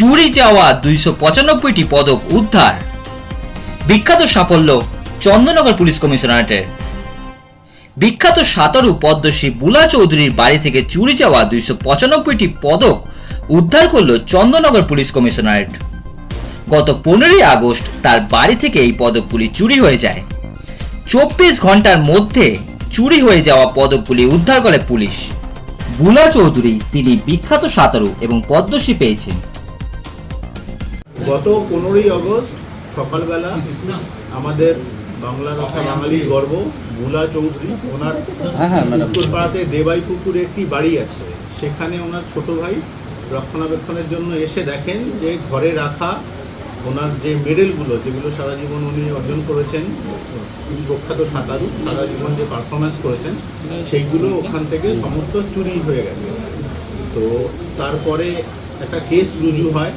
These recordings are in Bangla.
চুরি যাওয়া দুইশো পঁচানব্বইটি পদক উদ্ধার। বিখ্যাত সাফল্য চন্দননগর পুলিশ কমিশনারেটের। বিখ্যাত সাঁতারু পদ্মশ্রী বুলা চৌধুরীর বাড়ি থেকে চুরি যাওয়া দুইশো পঁচানব্বইটি পদক উদ্ধার করল চন্দননগর পুলিশ কমিশনারেট। গত পনেরোই আগস্ট তার বাড়ি থেকে এই পদকগুলি চুরি হয়ে যায়। চব্বিশ ঘণ্টার মধ্যে চুরি হয়ে যাওয়া পদকগুলি উদ্ধার করে পুলিশ। বুলা চৌধুরী, তিনি বিখ্যাত সাঁতারু এবং পদ্মশ্রী পেয়েছেন। গত পনেরোই আগস্ট সকালবেলা আমাদের বাংলা তথা বাঙালির গর্ব ভোলা চৌধুরী ওনার উত্তরপাড়াতে দেবাই পুকুরে একটি বাড়ি আছে। সেখানে ওনার ছোট ভাই রক্ষণাবেক্ষণের জন্য এসে দেখেন যে ঘরে রাখা ওনার যে মেডেলগুলো যেগুলো সারা জীবন উনি অর্জন করেছেন প্রখ্যাত সাঁতারু সারা জীবন যে পারফরমেন্স করেছেন সেইগুলো ওখান থেকে সমস্ত চুরি হয়ে গেছে। তো তারপরে একটা কেস রুজু হয়।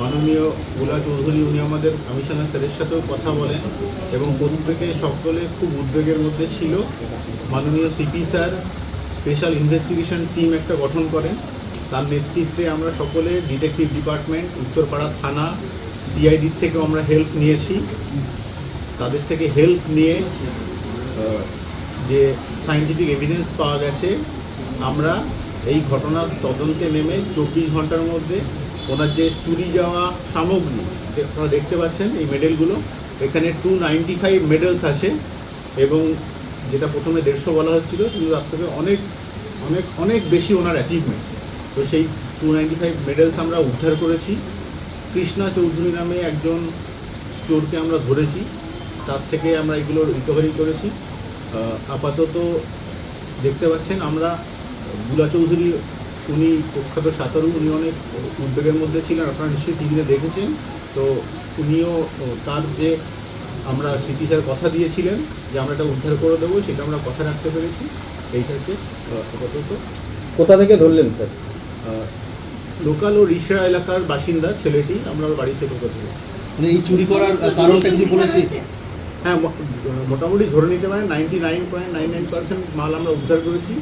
মাননীয় গোলা চৌধুরী, উনি আমাদের কমিশনার স্যারের সাথেও কথা বলেন এবং প্রত্যেকে সকলে খুব উদ্বেগের মধ্যে ছিল। মাননীয় CP sir special investigation team একটা গঠন করেন। তার নেতৃত্বে আমরা সকলে ডিটেকটিভ ডিপার্টমেন্ট উত্তরপাড়া থানা সিআইডির থেকেও আমরা হেল্প নিয়েছি। তাদের থেকে হেল্প নিয়ে যে সায়েন্টিফিক এভিডেন্স পাওয়া গেছে, আমরা এই ঘটনার তদন্তে নেমে চব্বিশ ঘণ্টার মধ্যে ওনার যে চুরি যাওয়া সামগ্রী আপনারা দেখতে পাচ্ছেন এই মেডেলগুলো, এখানে টু নাইনটি ফাইভ মেডেলস আছে এবং যেটা প্রথমে দেড়শো বলা হচ্ছিল, কিন্তু তার থেকে অনেক অনেক অনেক বেশি ওনার অ্যাচিভমেন্ট তো সেই টু নাইনটি ফাইভ মেডেলস আমরা উদ্ধার করেছি। কৃষ্ণা চৌধুরী নামে একজন চোরকে আমরা ধরেছি। তার থেকে আমরা এগুলো রিকভারি করেছি। আপাতত দেখতে পাচ্ছেন আমরা, বুলা চৌধুরী উনি প্রখ্যাত সাঁতারু উনি অনেক উদ্বেগের মধ্যে ছিলেন আপনারা নিশ্চয়ই টিভিতে দেখেছেন। তো উনিও তার যে আমরা সিটি স্যার কথা দিয়েছিলেন যে আমরা এটা উদ্ধার করে দেবো সেটা আমরা কথা রাখতে পেরেছি। এইটা হচ্ছে আপাতত। কোথা থেকে ধরলেন স্যার? লোকাল ও রিসরা এলাকার বাসিন্দা ছেলেটি আমরা বাড়ি থেকে কথা মানে এই চুরি করার কারণটা কিন্তু বলেছি? হ্যাঁ মোটামুটি ধরে নিতে পারেন ninety nine point nine nine percent মাল আমরা উদ্ধার করেছি।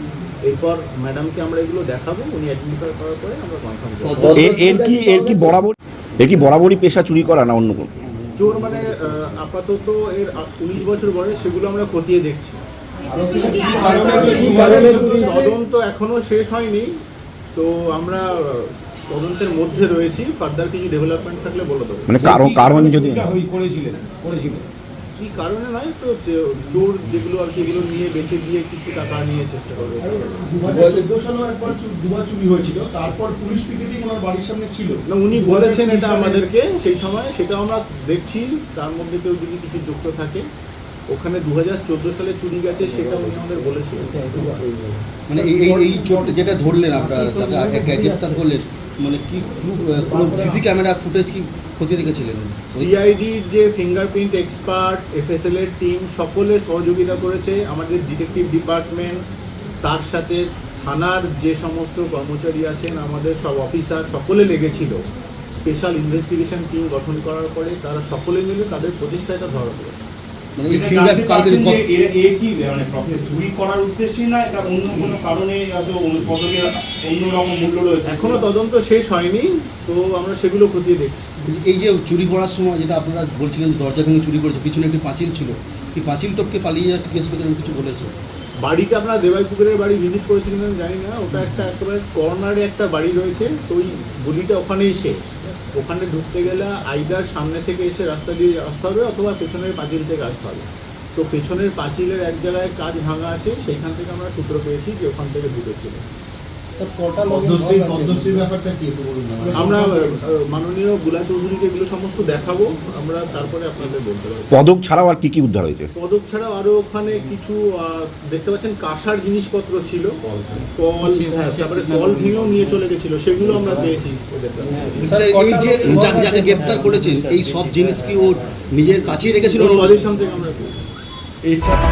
এরপর ম্যাডামকে আমরা এগুলো দেখাবো উনি আইডেন্টিফাই করার পরে আমরা কনফার্ম করব এর এর কি এর কি বরাবর এর কি বরাবরই পেশা চুরি করা না অন্য কোনো চোর মানে আপাতত এর উনিশ বছর বয়স সেগুলো আমরা খতিয়ে দেখছি তদন্ত এখনও শেষ হয়নি তো আমরা তদন্তের মধ্যে রয়েছি ফার্দার কিছু ডেভেলপমেন্ট থাকলে বলে দেবো মানে কারণ কারণ যদি করেছিলেন করেছিলেন কি কারণে নয় তো চোর যেগুলো আর কি এগুলো নিয়ে বেঁচে দিয়ে কিছু টাকা নিয়ে চেষ্টা করবে দু হাজার চোদ্দ সালেও একবার দুবার চুরি হয়েছিল তারপর পুলিশ পিকেটিং ওনার বাড়ির সামনে ছিল না উনি বলেছেন এটা আমাদেরকে সেই সময় সেটা আমরা দেখছি তার মধ্যে কেউ যদি কিছু যুক্ত থাকে ওখানে দু হাজার চোদ্দ সালে চুরি গেছে সেটা উনি আমাদের বলেছিলেন মানে এই এই এই চোরটা যেটা ধরলেন আপনারা গ্রেপ্তার করলেন মানে কি কোনো সিসি ক্যামেরা ফুটেজ কি খতিয়ে দেখেছিলেন? সিআইডির যে ফিঙ্গারপ্রিন্ট এক্সপার্ট এফএসএল এর টিম সকলে সহযোগিতা করেছে। আমাদের ডিটেকটিভ ডিপার্টমেন্ট তার সাথে থানার যে সমস্ত কর্মচারী আছেন আমাদের সব অফিসার সকলে লেগেছিল। স্পেশাল ইনভেস্টিগেশন টিম গঠন করার পরে তারা সকলে মিলে তাদের প্রচেষ্টাটা ধরা পড়েছে। মানে এই ফিঙ্গার কালকে এ- কি মানে চুরি করার উদ্দেশ্যে না এটা অন্য কোনো কারণে হয়তো অন্য- পদকের অন্যরকম মূল্য রয়েছে? এখনও তদন্ত শেষ হয়নি তো আমরা সেগুলো খতিয়ে দেখছি। এই যে চুরি করার সময় যেটা আপনারা বলছিলেন দরজা ভেঙে চুরি করেছে পিছনে একটি পাঁচিল ছিল এই পাঁচিল টপকে পালিয়ে যাচ্ছে কেস করে কিছু বলেছে? বাড়িটা আপনারা দেবাই পুকুরের বাড়ি ভিজিট করেছিলেন আমি জানি না ওটা একটা একেবারে কর্নারে একটা বাড়ি রয়েছে তো ওই গলিটা ওখানেই শেষ। ওখানে ঢুকতে গেলে আইদার সামনে থেকে এসে রাস্তা দিয়ে আসতে হবে অথবা পেছনের পাঁচিল থেকে আসতে হবে। তো পেছনের পাঁচিলের এক জায়গায় কাজ ভাঙা আছে, সেইখান থেকে আমরা সূত্র পেয়েছি যে ওখান থেকে ঢুকেছিল। আমরা মাননীয়গুলা চৌধুরীকে এগুলো সমস্ত দেখাবো আমরা তারপরে আপনাদের বলতে পারব। পদক ছাড়াও আর কি কি উদ্ধার হয়েছে? পদক ছাড়াও আরও ওখানে কিছু আহ, দেখতে পাচ্ছেন কাঁসার জিনিসপত্র ছিল। কল হ্যাঁ তারপরে কল ভেঙেও নিয়ে চলে গেছিল সেগুলো আমরা পেয়েছি। স্যার এই যে যাকে যাকে গ্রেপ্তার করেছেন এই সব জিনিস কি ও নিজের কাছেই রেখেছিল? পজিশন আমরা পেয়েছি। এছাড়া